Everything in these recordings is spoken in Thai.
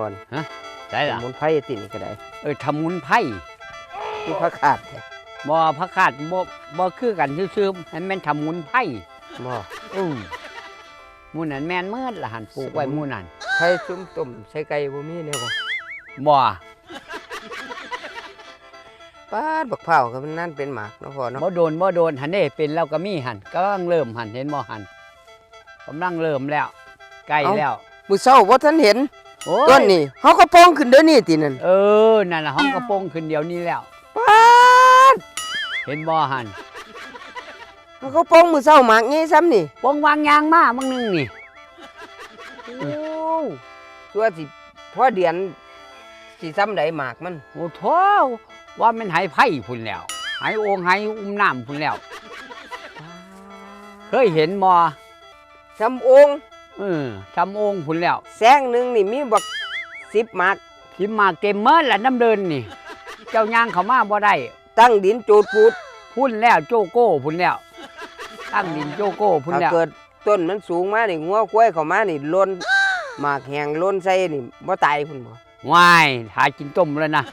ต้นอีหยังนะพรได้สล่ะมุนไพรตินี่ก็ได้เออทำมุนไผ่ที่พระขาดแท้บ่พระคาดบ่บ่คือกันซื่อๆให้แม่นทำมุนไผ่บ่อือหมู่นั้นแม่นเมิดล่ะหันปลูกไว้หมู่นั้นไผ่ซุ่มต้มใส่ไก่บ่มีแนวบ่บ่ปาดบักพร้าวก็มันนั่นเป็นหมากเนาะพ่อเนาะบ่โดนบ่โดนหันเด้เป็นแล้วก็มีหันกำลังเริ่มหันเห็นบ่หันกำลังเริ่มแล้วใกล้แล้วมื้อเช้าบ่ทันเห็น โอ้ยต้นนี่เฮาก็ปองขึ้นเด้อนี่ตินั่นเออ นั่นน่ะห้องกระโปรงขึ้นเดี๋ยวนี้แล้วปาดเห็นบ่หันเฮาก็ปองมื้อเช้าหมากใหญ่ซ้ำนี่โปรงวางยางมามึงนึงนี่ โอ้ตัวสิพอเดือนสิซ้ำใดหมากมัน โอ้โถว่ามันไหไผ่พุ่นแล้วไหโองไหอุ้มน้ำพุ่นแล้ว เคยเห็นบ่ซ้ำองค์ เออทำโองพุ่นแล้วแสงหนึงนี่มีบัก10หมากทิมมาเก็มเมิดละน้ำเดินนี่ เจ้ายางเขามาบ่ได้ตั้งดินจูดปูดพุ่นแล้วโจโก้พุ่นแล้ว ตั้งดินโจโก้พุ่นถ้าแล้ว เกิดต้นมันสูงมานี่งัวกล้วยเข้ามานี่หล่นหมากแห้งหล่นใส่นี่บ่ตายพุ่นบ่วายหากินต้มแล้วนะ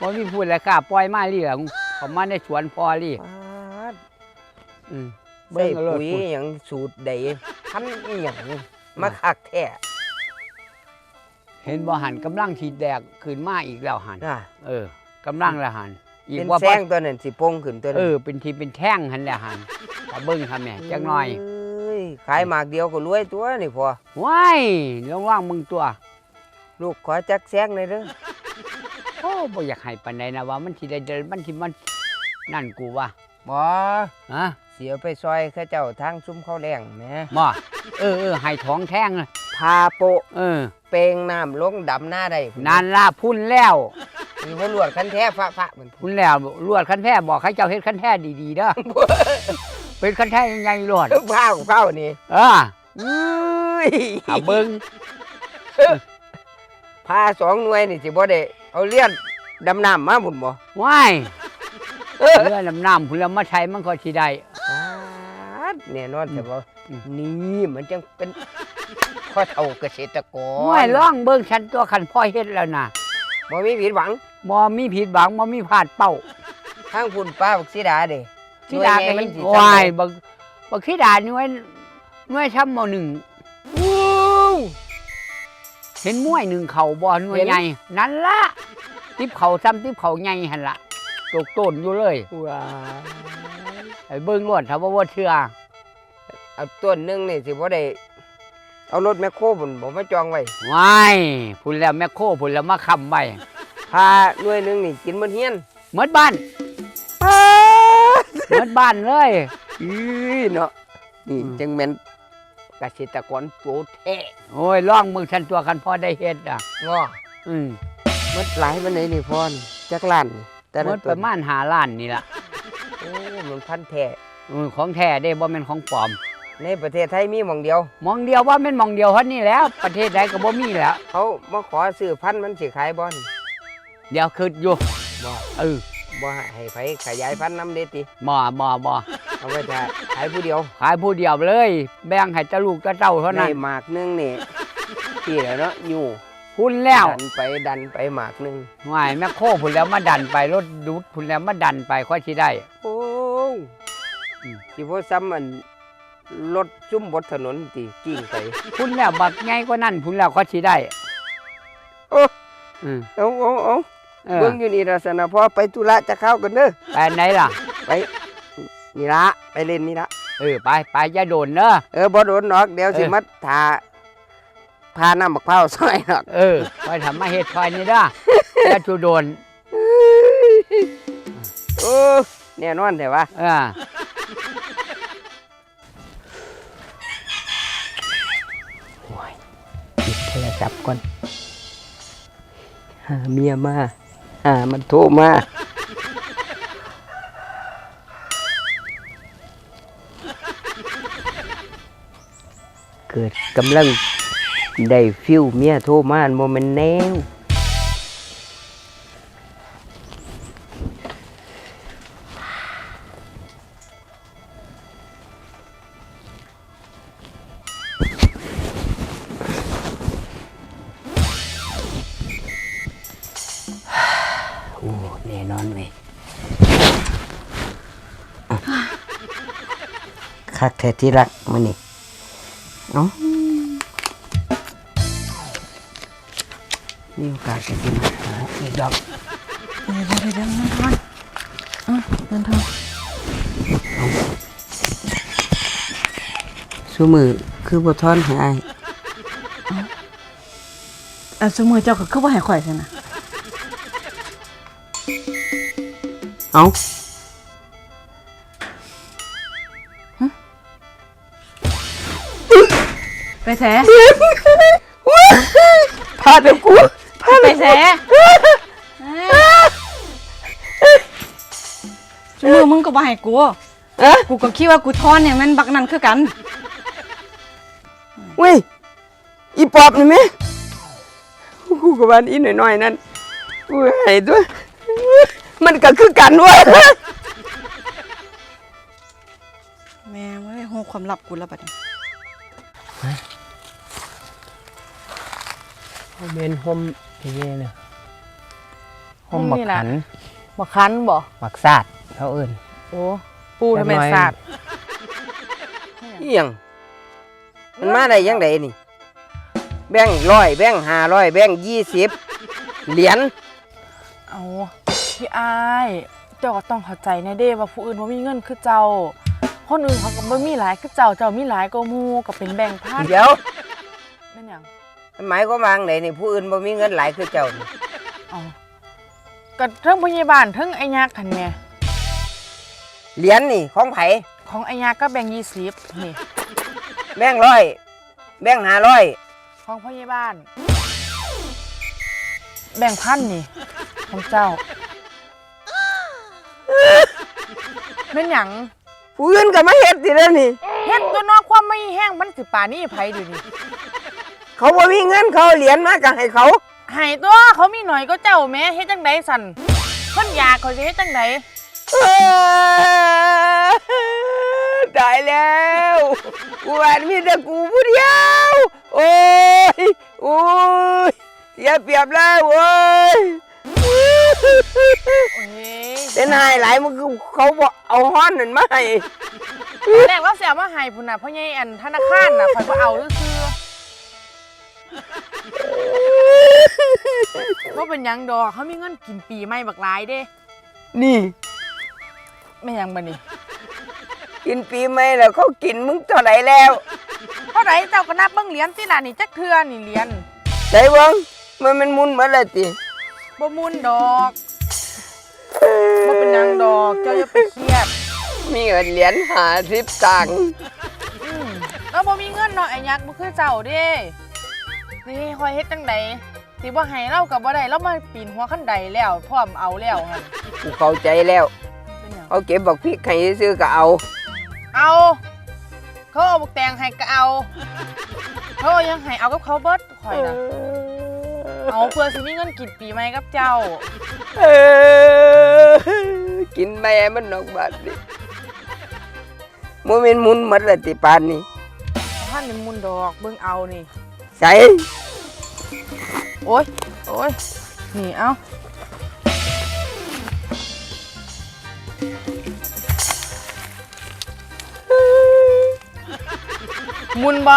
บ่มีพูดแล้วค่ะปล่อยมาเรี่ยงเขามาในสวนพอรี่ปาดอืมใส่เบิ่งเอาเลยปุ๋ยหยังสูตรใด พันอีหยังมาคักแท้เห็นบ่หันกำลังทีแดกขึ้นมาอีกแล้วหันน่ะเออกำลังละหันอีกเป็นว่าแสงตัวนั้นสิโป่งขึ้นตัวนั้นเออเป็นทีเป็นแท่งหันแหละหันถ้าเบิ่งทำแม่จักหน่อยเอ้ยขายหมากเดียวก็รวยตัวนี่พอว้ายลองว่างมึงตัวลูกขอจักแสงหน่อยเด้อโอ้บ่อยากให้ปานใดนะว่ามันสิได้เดินมันสิมันนั่นกูว่า บ่ฮะเสียไปซอยเขาเจ้าทางซุ้มข้าวแรงแหมบ่เออเออให้ท้องแท่งเลยพาโปะเออเปงน้ำลงดำหน้าได้พุ่นานละพุ่นแล้วมีบ่ลวดคันแท้ฟ้าฟ้าเหมือนพุ่นแล้วลวดคันแท้บอกให้เจ้าเฮ็ดคันแท้ดีๆเด้อเป็นคันแท้ใหญ่ๆลวดเผาเผานี่เอออุ้ยเอาเบิ่งพาสองหน่วยนี่สิบ่ได้เอาเลี้ยนดำน้ำมาบุญบ่ว้าย เรือลำน้ำพุ่นแล้วมาใช้มันก็สิได้ปาดแน่นอนแต่ว่าอืม นี่มันจังเป็นพ่อเฒ่าเกษตรกรว้ายลองเบิ่งฉันตัวคันพ่อเฮ็ดแล้วน่ะบ่มีผิดหวังบ่มีผิดหวังบ่มีพลาดเป้าทางพุ่นป้าบักสีดาเด้ธิดาก็หน่วยใหญ่เห็นสิว้ายจำได้บักบักธิดาหน่วยหน่วยช้ำมหนึ่งอู้เห็นมวยหนึ่งเข่าบ่หน่วยใหญ่นั่นละ ติบเข่าซ้ำติบเข่าใหญ่หั่นละ ตกต้นอยู่เลยว้าไอ้เบิ่งรวดถ้าว่าบ่เชื่อเอาต้นหนึงนี่สิบ่ได้ เอารถแมคโครบุญบ่มาจองไว้ว้ายพุ่นแล้วแม่โคพุ่นแล้วมาค้ำไว้พาหน่วยหนึงนี่กินมันเฮียนหมดบ้านหมดบ้านเลยอีเนาะนี่อืมจังแม่นเกษตรกรโปรแท้โอ้ยลองมึงฉันตัวคันพ่อได้เฮ็ดอะง้ออืมหมดหลายมันไหนนี่พรจักล้านนี่ แต่หมละดต้ปนระมาณ5ล้านนี่ล่ะโอ้มันพันแท้อืมของแท้เด้บ่แม่นของปลอม ในประเทศไทยมีหม่องเดียวมองเดียวว่าแม่นมองเดียวเท่านี้แหล้วประเทศใดก็บ่มีแหล้ว เขามาขอซื้อพันธุ์มันสิขายบ่นี่เดี๋ยวคิดอยู่บ่เออบ่ให้ไผขยายพันธุ์นำเด้ติบ่บ่บ่เอาไว้ถ้าขายผู้เดียวขายผู้เดียวเลย แบ่งให้เจ้าลูกเจ้าเจ้าเท่าในนั้นหมากหนึงนี่ที่แล้วเนาะอยู่ พุ่นแล้วดันไปดันไปหมากหนึงง่ายแม่โคพุ่นแล้วมาดันไปรถดูดพุ่นแล้วมาดันไปค่อยสิได้ โอ้อืมสิบ่ซ้ำมันรถซุ่มบนถนนติกิ้งไป พุ่นแล้วบักใหญ่กว่านั้นพุ่นแล้วค่อยสิได้โอ้ อืมเอาเอาเอาเออเบิ่งอยู่นี่ล่ะสนะพอไปธุระจะเข้ากันเด้อไปไหนล่ะ ไปนี่ละไปเล่นนี่ละ เออไปไปอย่าโดนเด้อเออบ่โดนหรอกเดี๋ยวสิเออ มาทา พาน้ำมะพร้าวซอยหรอกเออไปทำมาเฮ็ดซอยนี่เด้ออย่าจูโดนโอ้แน่นอนแต่ว่าเออปิดโทรศัพท์ก่อน หาเมียมา หามันโทรมา เกิดกำลัง ได้ฟิวเมียโทรมาอันบ่แม่นแนวโอ้แน่นอเว้ยคักแท้ที่รักมันนี่เอ้า มีโอกาสจะกินหาอีกดอกเดี๋ยวเดี๋ยวเดี๋ยวเงินทอนอะเงินทอนซุมือคือบ่ทอนให้อ้ายอะสมมือเจ้าก็คือว่าให้ข่อยใช่นะเอ้าไปแสพาเดี๋ยวกูพา ไปแสสมมือมึงก็บ่ให้กูเอ๊ะกูก็คิดว่ากูทอนเนี่ยมันบักนั่นคือกันเว้ยอีปอบนี่แม่กูกับวันอีหน่อยๆนั่นกูให้ด้วยมันก็คือกันเว้ยแม่เว้ยโหความลับกูแล้วบัดนี้เมนห่ม อย่างเงี้ยนะห่มบักขันบักคันบ่บักซาดเขาเอิ้นโอ้ปูทำไมจักหน่อยสาดเอียงมันมาได้ยังไงนี่ แบ่งร้อยแบ่งห้าร้อยแบ่งยี่สิบเหรียญเอาพี่อายเจ้าก็ต้องเข้าใจในเด้ว่าผู้อื่นบ่มีเงินคือเจ้า คนอื่นเขาก็บ่มีหลายคือเจ้าเจ้ามีหลายก็หมู่ก็เป็นแบ่งค์พันเดี๋ยวแม่นหยังมัน หมายความว่าไงนี่ผู้อื่นบ่มีเงินหลายคือเจ้านี่เอาก็เทิงพยาบาลเทิงไอ้ยักษ์หั่นแหม่เหรียญนี่ของไผของไอ้ยักษ์ก็แบ่งค์20นี่แบ่งร้อยแบ่งห้าร้อยของพยาบาล แบ่งค์พันนี่ ของเจ้าแม่นหยังผู้อื่นก็มาเฮ็ดสิแล้วนี่ เฮ็ดตัวนอกความไม่แห้งมันสิป่านนี้ไผดูนี่ เขาบ่มีเงินเขาเอาเหรียญมาก็ให้เขา ใหายตัวเขามีหน่อยก็เจ้าแม่เฮ็ดจังไดสั่นคนอยากเขาจะเฮ็ดจังไดเอ้อตายแล้วกูว่ามีแต่กูผู้เดียว โอ้ย โอ้ยเสียเปรียบแล้วโอ้ยโอ้ยเป็นนายหลายมันคือเขาบอกเอาฮ้อนนั่นมาให้ แรกเราเสียมาให้พุ่นน่ะเพราะไงอันธนาคารน่ะข่อยบ่เอาซื่อๆ ว่าเป็นหยังดอกเขามีเงินกินปีใหม่บักหลายเด้นี่ ไม่หยังบัดนี้กินปีใหม่แล้วเขากินมึงเท่าไหร่แล้วเท่าไหร่เจ้าก็นับเบิ่งเหรียญติล่ะนี่จักเทื่อนี่เหรียญใจเบิ้งมันมันมุนเหมือนอะไรติบ่มุนดอกบ่เป็นหยังดอกเจ้าอย่าไปเครียดมีเงินเหรียญหาสิบตังค์ อืมเราบ่มีเงินเนาะไอ้ยักษ์บ่คือเจ้าเด้ นี่คอยเฮ็ดจังไดสิบ่ให้เราก็บ่ได้เรามาปีนหัวคันใดแล้วพร้อมเอาแล้วหั่นกูเข้าใจแล้ว เป็นหยังเอาเก็บบักพริกให้ซื้อก็เอา เอาเขาเอาบักแตงให้ก็เอาเขาเอายังให้เอากับเขาเบิดข่อยน่ะเอาเพื่อสิมีเงินกินปีใหม่กับเจ้า เออกินแม่มันนอกบาดดิโมเมนมุนหมดเลยติปานนี้ท่านนี่มุนดอกเบิ่งเอานี่ ใส่โอ้ยโอ้ยนี่เอามุนบ่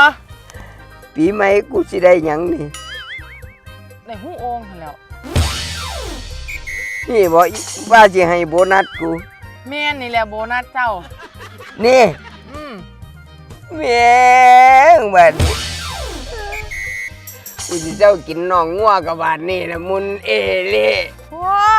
ปีใหม่กูสิได้หยังนี่ในหูโอ่งหั่นแหล้ว นี่บอกว่าสิให้โบนัสกู แม่นนี่แหละโบนัสเจ้า นี่อืม แม่งบาดนี้ กูจะเจ้ากินน่องงัวกับบาดนี่นะมุนเอเล่ว้า